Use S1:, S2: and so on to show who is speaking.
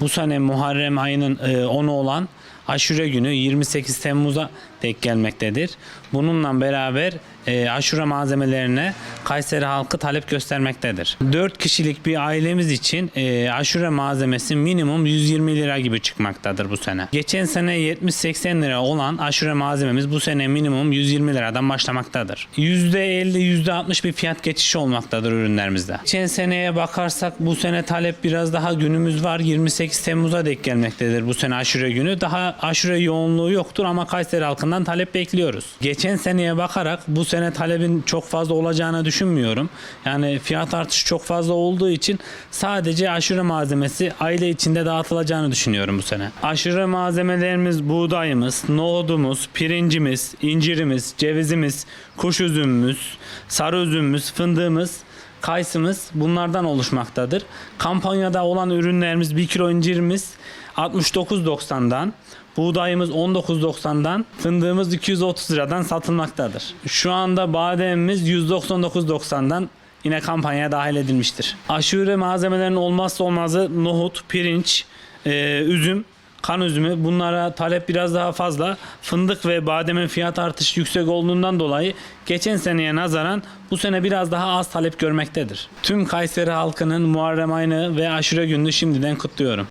S1: Bu sene Muharrem ayının e, 10'u olan Aşure günü 28 Temmuz'a denk gelmektedir. Bununla beraber e, aşure malzemelerine Kayseri halkı talep göstermektedir. 4 kişilik bir ailemiz için e, aşure malzemesi minimum 120 lira gibi çıkmaktadır bu sene. Geçen sene 70-80 lira olan aşure malzememiz bu sene minimum 120 liradan başlamaktadır. %50 %60 bir fiyat geçişi olmaktadır ürünlerimizde. Geçen seneye bakarsak bu sene talep biraz daha günümüz var. 28 Temmuz'a denk gelmektedir bu sene aşure günü. Daha aşure yoğunluğu yoktur ama Kayseri halkından talep bekliyoruz. Geçen seneye bakarak bu sene talebin çok fazla olacağını düşünmüyorum. Yani fiyat artışı çok fazla olduğu için sadece aşure malzemesi aile içinde dağıtılacağını düşünüyorum bu sene. Aşure malzemelerimiz buğdayımız, nohudumuz, pirincimiz, incirimiz, cevizimiz, kuş üzümümüz, sarı üzümümüz, fındığımız kayısımız bunlardan oluşmaktadır. Kampanyada olan ürünlerimiz 1 kilo incirimiz 69.90'dan, buğdayımız 19.90'dan, fındığımız 230 liradan satılmaktadır. Şu anda bademimiz 199.90'dan yine kampanyaya dahil edilmiştir. Aşure malzemelerinin olmazsa olmazı nohut, pirinç, e, üzüm, kan üzümü bunlara talep biraz daha fazla. Fındık ve bademin fiyat artışı yüksek olduğundan dolayı geçen seneye nazaran bu sene biraz daha az talep görmektedir. Tüm Kayseri halkının Muharrem ayını ve aşure gününü şimdiden kutluyorum.